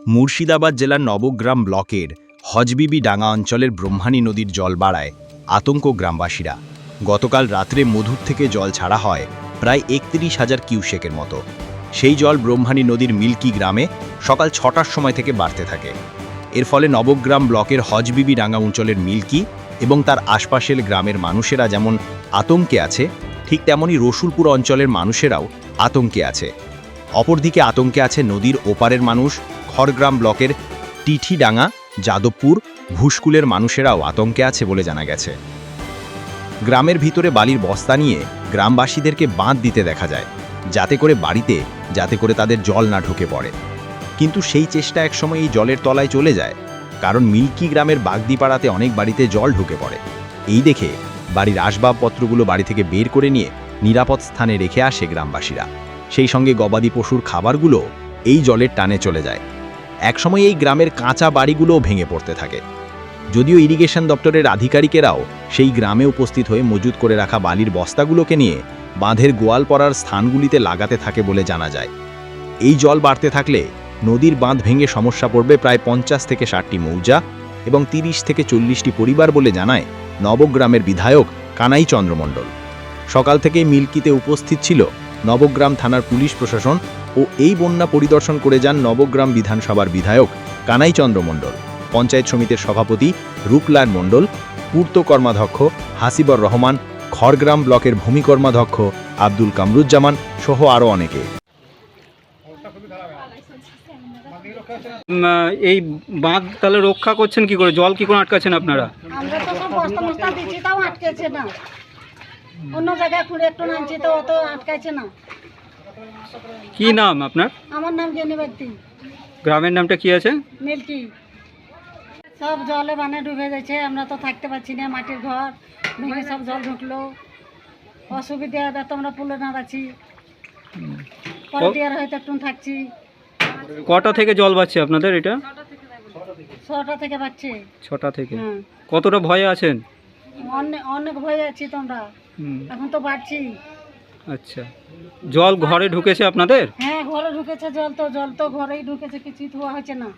মুর্শিদাবাদ জেলার নবগ্রাম ব্লকের হজবিবি ডাঙ্গা অঞ্চলের ব্রহ্মানী নদীর জল বাড়ায় আতঙ্ক গ্রামবাসীরা। গতকাল রাত্রে মধুর থেকে জল ছাড়া হয় প্রায় একত্রিশ হাজার কিউসেকের মতো। সেই জল ব্রহ্মানী নদীর মিল্কি গ্রামে সকাল ছটার সময় থেকে বাড়তে থাকে। এর ফলে নবগ্রাম ব্লকের হজবিবি ডাঙ্গা অঞ্চলের মিল্কি এবং তার আশপাশের গ্রামের মানুষেরা যেমন আতঙ্কে আছে, ঠিক তেমনি রসুলপুর অঞ্চলের মানুষেরাও আতঙ্কে আছে। অপরদিকে আতঙ্কে আছে নদীর ওপারের মানুষ, খড়গ্রাম ব্লকের টিঠিডাঙ্গা, যাদবপুর, ভুসকুলের মানুষেরাও আতঙ্কে আছে বলে জানা গেছে। গ্রামের ভিতরে বালির বস্তা নিয়ে গ্রামবাসীদেরকে বাঁধ দিতে দেখা যায়, যাতে করে বাড়িতে, যাতে করে তাদের জল না ঢুকে পড়ে। কিন্তু সেই চেষ্টা একসময় এই জলের তলায় চলে যায়, কারণ মিল্কি গ্রামের বাগদিপাড়াতে অনেক বাড়িতে জল ঢুকে পড়ে। এই দেখে বাড়ির আসবাবপত্রগুলো বাড়ি থেকে বের করে নিয়ে নিরাপদ স্থানে রেখে আসে গ্রামবাসীরা। সেই সঙ্গে গবাদি পশুর খাবারগুলো এই জলের টানে চলে যায়। একসময় এই গ্রামের কাঁচা বাড়িগুলোও ভেঙে পড়তে থাকে। যদিও ইরিগেশন দপ্তরের আধিকারিকেরাও সেই গ্রামে উপস্থিত হয়ে মজুত করে রাখা বালির বস্তাগুলোকে নিয়ে বাঁধের গোয়াল পড়ার স্থানগুলিতে লাগাতে থাকে বলে জানা যায়। এই জল বাড়তে থাকলে নদীর বাঁধ ভেঙে সমস্যা পড়বে প্রায় পঞ্চাশ থেকে ষাটটি মৌজা এবং তিরিশ থেকে চল্লিশটি পরিবার বলে জানায় নবগ্রামের বিধায়ক কানাই চন্দ্রমণ্ডল সকাল থেকেই মিল্কিতে উপস্থিত ছিল নবগ্রাম থানার পুলিশ প্রশাসন ও এই বন্যা পরিদর্শন করে যান নবগ্রাম বিধানসভার বিধায়ক কানাই চন্দ্র মণ্ডল পঞ্চায়েত সমিতির সভাপতি রূপলাল মণ্ডল পূর্ত কর্মাধ্যক্ষ হাসিবর রহমান খড়গ্রাম ব্লকের ভূমি কর্মাধ্যক্ষ আব্দুল কামরুজ্জামান সহ আরও অনেকে। এই বাঁধ তাহলে রক্ষা করছেন কি করে? জল কি করে আটকাচ্ছেন আপনারা? আমরা তো সব বস্তা মস্তা দিচ্ছি তাও আটকেছে না। অন্য জায়গায় খুঁড়ে একটু নামছি তো অত আটকাইছে না। কি নাম আপনার? আমার নাম জেনি ব্যক্তি গ্রামের নামটা কি আছে? মিল্কি। সব জলে বানে ডুবে গেছে আমরা তো থাকতে পারছি না মাটির ঘর ভেঙে সব জল ঢুকলো। অসুবিধা এবার তো আমরা পুলে না আছি পরে হয়তো একটু থাকছি। কটা থেকে জল বাড়ছে আপনাদের এটা? ছটা থেকে পাচ্ছি ছটা থেকে। কতটা ভয়ে আছেন? অনেক অনেক ভয় আছি তোমরা। এখন তো বাড়ছি। আচ্ছা। জল ঘরে ঢুকেছে আপনাদের? হ্যাঁ ঘরে ঢুকেছে জল তো জল তো ঘরেই ঢুকেছে কিছু ধোয়া হয়েছে না।